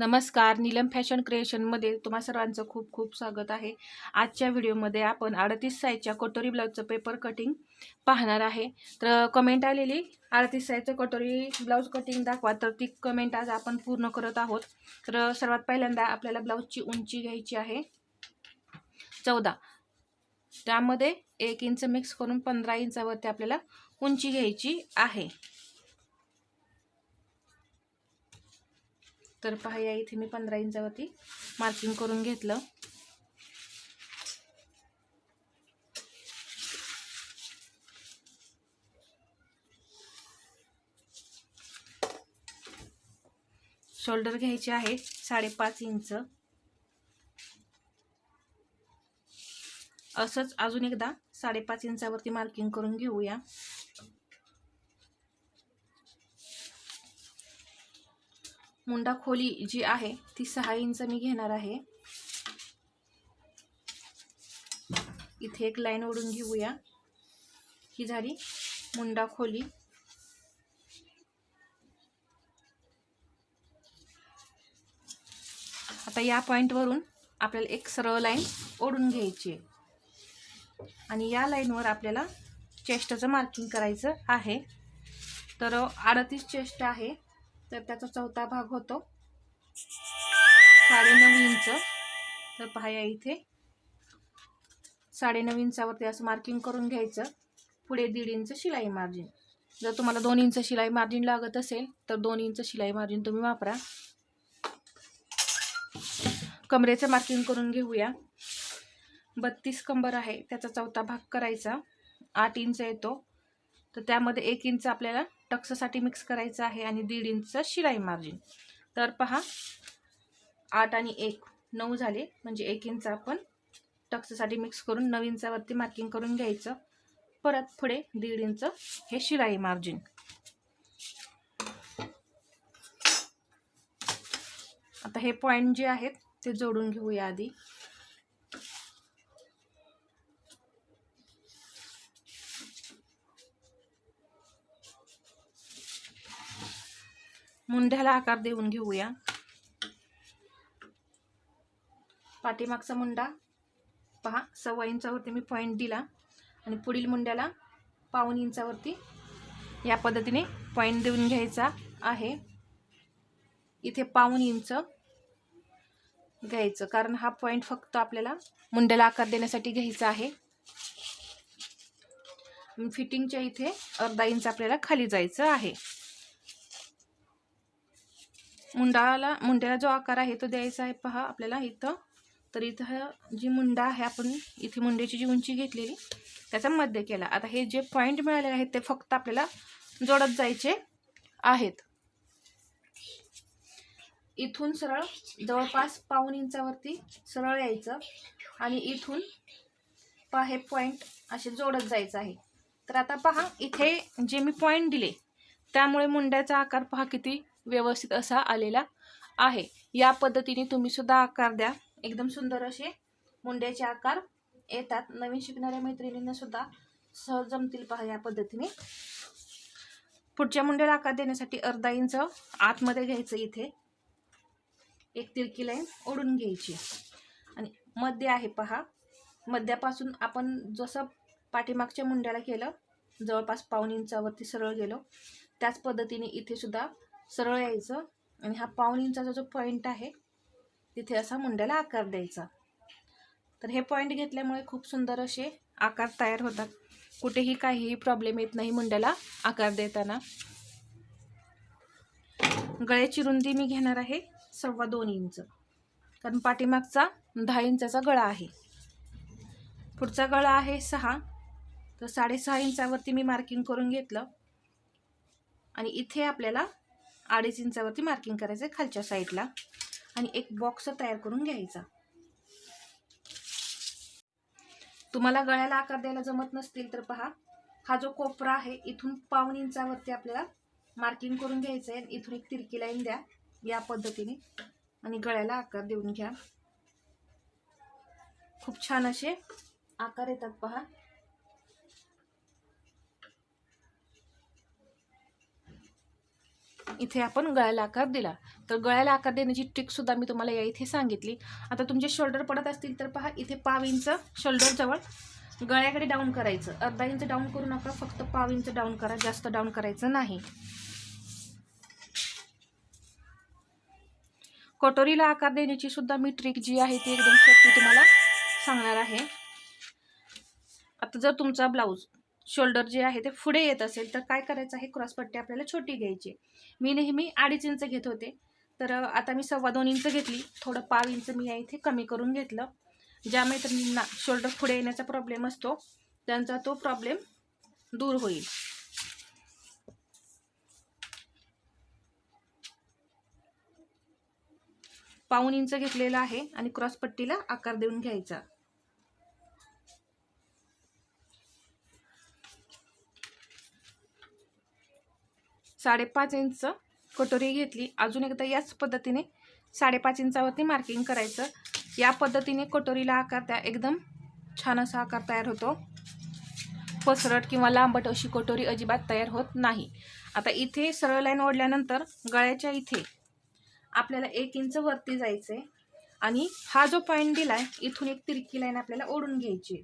नमस्कार नीलम फॅशन क्रिएशनमध्ये तुम्हा सर्वांचं खूप खूप स्वागत आहे. आजच्या व्हिडिओमध्ये आपण अडतीस साईजच्या कटोरी ब्लाऊजचं पेपर कटिंग पाहणार आहे. तर कमेंट आलेली अडतीस साईजचं कटोरी ब्लाऊज कटिंग दाखवा. तर ती कमेंट आज आपण पूर्ण करत आहोत. तर सर्वात पहिल्यांदा आपल्याला ब्लाऊजची उंची घ्यायची आहे. चौदा. त्यामध्ये एक इंच मिक्स करून पंधरा इंचावरती आपल्याला उंची घ्यायची आहे. तर पहा या इथे मी पंधरा इंचावरती मार्किंग करून घेतलं. शोल्डर घ्यायचे आहे साडेपाच इंच. असंच अजून एकदा साडेपाच इंचावरती मार्किंग करून घेऊया. मुंडा खोली जी आहे ती सहा इंच मी घेणार आहे. इथे एक लाईन ओढून घेऊया. ही झाली मुंडा खोली आता या पॉईंटवरून आपल्याला एक सरळ लाईन ओढून घ्यायची आहे. आणि या लाईनवर आपल्याला चेस्टचं मार्किंग करायचं आहे. तर अडतीस चेस्ट आहे. तर त्याचा चौथा भाग होतो. साडेनऊ इंच. तर पहा इथे. साडेनऊ इंचावरती असं मार्किंग करून घ्यायचं. पुढे दीड इंच शिलाई मार्जिन जर तुम्हाला दोन इंच शिलाई मार्जिन लागत असेल तर दोन इंच शिलाई मार्जिन तुम्ही वापरा. कमरेचं मार्किंग करून घेऊया. बत्तीस कंबर आहे. त्याचा चौथा भाग करायचा. आठ इंच येतो. तर त्यामध्ये एक इंच आपल्याला टक्ससाठी मिक्स करायचं आहे आणि दीड इंच शिलाई मार्जिन तर पहा आठ आणि एक नऊ झाले. म्हणजे एक इंच आपण टक्ससाठी मिक्स करून नऊ इंचावरती मार्किंग करून घ्यायचं. परत पुढे दीड इंच हे शिलाई मार्जिन आता हे पॉईंट जे आहेत ते जोडून घेऊया आधी. मुंड्याला आकार देऊन घेऊया. पाठीमागचा मुंडा पहा सव्वा इंचावरती मी पॉईंट दिला आणि पुढील मुंड्याला पाऊन इंचावरती या पद्धतीने पॉईंट देऊन घ्यायचा आहे. इथे पाऊन इंच घ्यायचं कारण हा पॉईंट फक्त आपल्याला मुंड्याला आकार देण्यासाठी घ्यायचा आहे. फिटिंगच्या इथे अर्धा इंच आपल्याला खाली जायचं आहे. मुंडाला मुंड्याला जो आकार आहे तो द्यायचा आहे. पहा आपल्याला इथं तर इथं जी मुंडा आहे आपण इथे मुंड्याची जी उंची घेतलेली त्याचा मध्य केला. आता हे जे पॉईंट मिळालेले आहेत ते फक्त आपल्याला जोडत जायचे आहेत. इथून सरळ जवळपास पाऊन इंचावरती सरळ यायचं आणि इथून पहा हे पॉईंट असे जोडत जायचं आहे. तर आता पहा इथे जे मी पॉईंट दिले त्यामुळे मुंड्याचा आकार पहा किती व्यवस्थित असा आलेला आहे. या पद्धतीने तुम्ही सुद्धा आकार द्या. एकदम सुंदर असे मुंड्याचे आकार येतात. नवीन शिकणाऱ्या मैत्रिणींना सुद्धा सहज जमतील पहा या पद्धतीने. पुढच्या मुंड्याला आकार देण्यासाठी अर्धा इंच आतमध्ये घ्यायचं इथे. एक तिरकी लाईन ओढून घ्यायची. आणि मध्य आहे पहा. मध्यापासून आपण जसं पाठीमागच्या मुंड्याला केलं जवळपास पाऊन इंचावरती सरळ गेलो त्याच पद्धतीने इथे सुद्धा सरळ यायचं आणि हा पाऊन इंचाचा जो पॉईंट आहे तिथे असा मुंड्याला आकार द्यायचा. तर हे पॉईंट घेतल्यामुळे खूप सुंदर असे आकार तयार होतात. कुठेही काहीही प्रॉब्लेम येत नाही मुंड्याला आकार देताना. गळ्याची रुंदी मी घेणार आहे सव्वा दोन इंच. कारण पाठीमागचा दहा इंचाचा गळा आहे. पुढचा गळा आहे सहा. तर साडेसहा इंचावरती मी मार्किंग करून घेतलं. आणि इथे आपल्याला अडीच इंचावरती मार्किंग करायचं आहे खालच्या साईडला आणि एक बॉक्स तयार करून घ्यायचा. तुम्हाला गळ्याला आकार द्यायला जमत नसतील तर पहा हा जो कोपरा आहे इथून पाऊन इंचावरती आपल्याला मार्किंग करून घ्यायचं आहे इथून एक तिरकी लाईन द्या या पद्धतीने. आणि गळ्याला आकार देऊन घ्या. खूप छान असे आकार येतात पहा. इथे आपण गळ्याला आकार दिला. तर गळ्याला आकार देण्याची ट्रिकसुद्धा मी तुम्हाला या इथे सांगितली. आता तुमचे शोल्डर पडत असतील तर पहा इथे पाव इंच शोल्डरजवळ गळ्याकडे डाऊन करायचं. अर्धा इंच डाऊन करू नका फक्त पाव इंच डाऊन करा जास्त डाऊन करायचं नाही. कटोरीला आकार देण्याची सुद्धा मी ट्रिक जी आहे ती एकदम सोपी तुम्हाला सांगणार आहे. आता जर तुमचा ब्लाऊज शोल्डर जे आहे ते पुढे येत असेल तर काय करायचं आहे? क्रॉसपट्टी आपल्याला छोटी घ्यायची मी नेहमी अडीच इंच घेत होते. तर आता मी सव्वा दोन इंच घेतली. थोडं पाव इंच मी या इथे कमी करून घेतलं. ज्या मैत्रिणींना शोल्डर पुढे येण्याचा प्रॉब्लेम असतो. त्यांचा तो प्रॉब्लेम दूर होईल. पाऊन इंच घेतलेला आहे आणि क्रॉसपट्टीला आकार देऊन घ्यायचा. साडेपाच इंच कटोरी घेतली. अजून एकदा याच पद्धतीने साडेपाच इंचावरती मार्किंग करायचं. या पद्धतीने कटोरीला आकार त्या एकदम छान असा आकार तयार होतो. पसरट किंवा लांबट अशी कटोरी अजिबात तयार होत नाही. आता इथे सरळ लाईन ओढल्यानंतर गळ्याच्या इथे आपल्याला एक इंच वरती जायचं आहे आणि हा जो पॉईंट दिलाय इथून एक तिरकी लाईन आपल्याला ओढून घ्यायची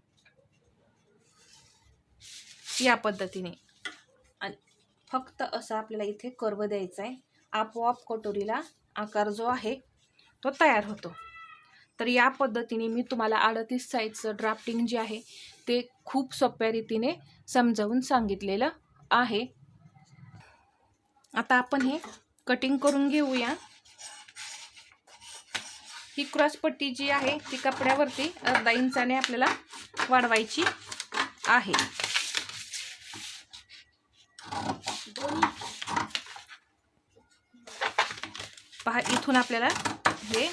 या पद्धतीने. फक्त असं आपल्याला इथे कर्व द्यायचा आहे. आपोआप कटोरीला आकार जो आहे तो तयार होतो. तर या पद्धतीने मी तुम्हाला अडतीस साईजचं ड्राफ्टिंग जे आहे ते खूप सोप्या रीतीने समजावून सांगितलेलं आहे. आता आपण हे कटिंग करून घेऊया. ही क्रॉसपट्टी जी आहे ती कपड्यावरती अर्धा इंचाने आपल्याला वाढवायची आहे. पहा इथून आपल्याला हे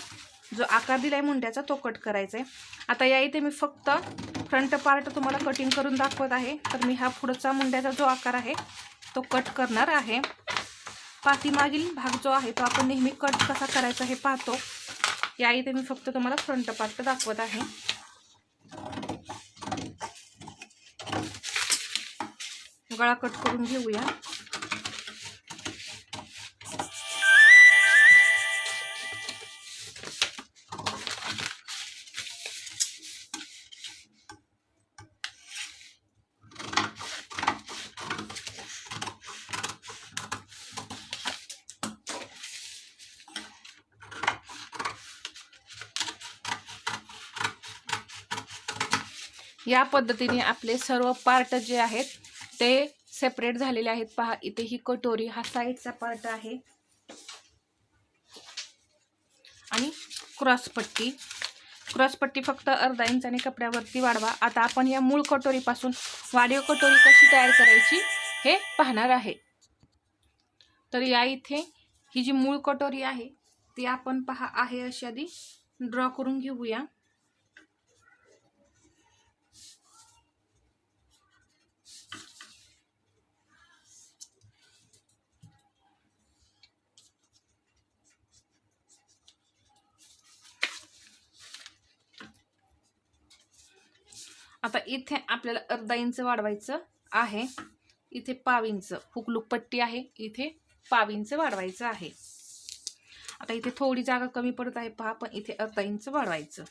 जो आकार दिलाय मुंड्याचा तो कट करायचा आहे आता या इथे मी फक्त फ्रंट पार्ट तुम्हाला कटिंग करून दाखवत आहे. तर मी हा पुढचा मुंड्याचा जो आकार आहे तो कट करणार आहे. पाठीमागील भाग जो आहे तो आपण नेहमी कट कसा करायचा हे पाहतो. या इथे मी फक्त तुम्हाला फ्रंट पार्ट दाखवत आहे. गळा कट करून घेऊया. या पद्धतीने आपले सर्व पार्ट जे आहेत ते सेपरेट झालेले आहेत. पहा इथे ही कटोरी हा साईडचा पार्ट आहे. आणि क्रॉसपट्टी क्रॉसपट्टी फक्त अर्धा इंचाने कपड्यावरती वाढवा. आता आपण या मूळ कटोरीपासून वाढीव कटोरी कशी तयार करायची हे पाहणार आहे. तर या इथे ही जी मूळ कटोरी आहे ती आपण पहा आहे अशी आधी ड्रॉ करून घेऊया. आता इथे आपल्याला अर्धा इंच वाढवायचं आहे. इथे पाव इंच हुकलूक पट्टी आहे. इथे पाव इंच वाढवायचं आहे. आता इथे थोडी जागा कमी पडत आहे. पहा पण इथे अर्धा इंच वाढवायचं.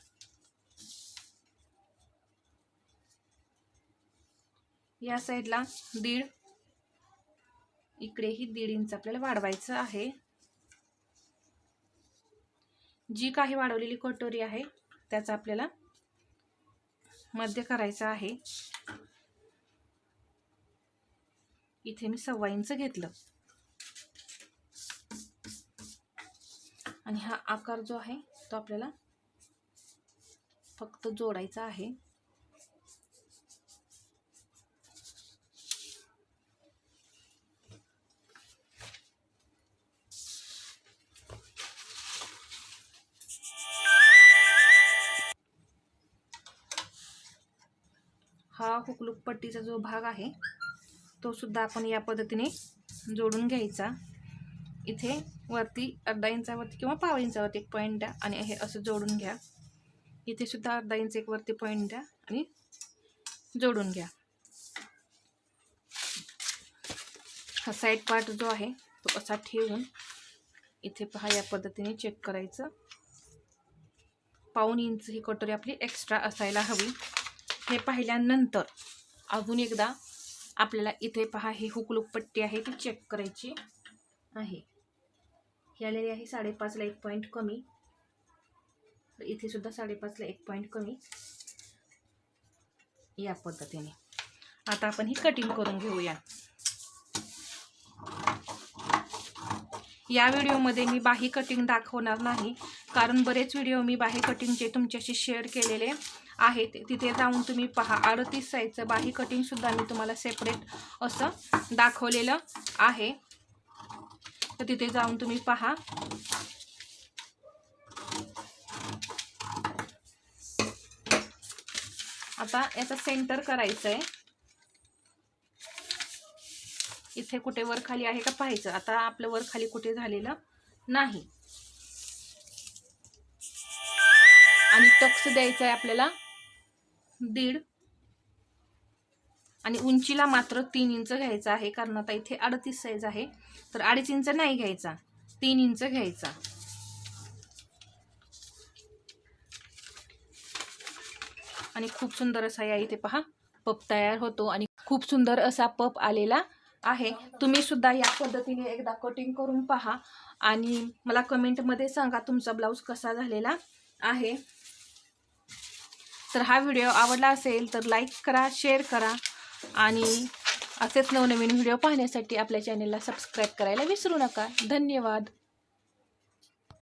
या साईडला दीड इकडेही दीड इंच आपल्याला वाढवायचं आहे. जी काही वाढवलेली कटोरी आहे त्याचा आपल्याला मध्य करायचं आहे. इथे मी सव्वा इंच घेतलं. आणि हा आकार जो आहे तो आपल्याला फक्त जोडायचा आहे. हा हुकलूक पट्टीचा जो भाग आहे तो सुद्धा आपण या पद्धतीने जोडून घ्यायचा. इथे वरती अर्धा इंचावरती किंवा पाव इंचावरती एक पॉईंट द्या आणि हे असं जोडून घ्या. इथे सुद्धा अर्धा इंच एक वरती पॉईंट द्या आणि जोडून घ्या. हा साईड पार्ट जो आहे तो असा ठेवून इथे पहा या पद्धतीने चेक करायचं. पाऊन इंच ही कटोरी आपली एक्स्ट्रा असायला हवी. हे पाहिल्यानंतर अजून एकदा आपल्याला इथे पहा ही हुकलूक पट्टी आहे ती चेक करायची आहे. ही आलेली आहे साडेपाचला एक पॉईंट कमी. तर इथे सुद्धा साडेपाचला एक पॉईंट कमी. या पद्धतीने. आता आपण ही कटिंग करून घेऊया. या व्हिडिओमध्ये मी बाही कटिंग दाखवणार नाही. कारण बरेच व्हिडिओ मी बाही कटिंगचे तुमच्याशी शेअर केलेले आहेत. तिथे जाऊन तुम्ही पहा. अडतीस साईजचं बाही कटिंगसुद्धा मी तुम्हाला सेपरेट असं दाखवलेलं आहे. तर तिथे जाऊन तुम्ही पहा. आता याचा सेंटर करायचं आहे इथे कुठे वर खाली आहे का पाहायचं. आता आपलं वर खाली कुठे झालेलं नाही. आणि टक्स द्यायचं आहे आपल्याला दीड. आणि उंचीला मात्र तीन इंच घ्यायचं आहे कारण आता इथे अडतीस साईज आहे. तर अडीच इंच नाही घ्यायचा तीन इंच घ्यायचा. आणि खूप सुंदर असा या इथे पहा पप तयार होतो आणि खूप सुंदर असा पप आलेला आहे. तुम्ही सुद्धा या पद्धतीने एकदा कटिंग करून पहा आणि मला कमेंटमध्ये सांगा तुमचा ब्लाऊज कसा झालेला आहे. तर हा व्हिडिओ आवडला असेल तर लाईक करा शेअर करा आणि असेच नवनवीन व्हिडिओ पाहण्यासाठी आपल्या चॅनेलला सबस्क्राईब करायला विसरू नका. धन्यवाद.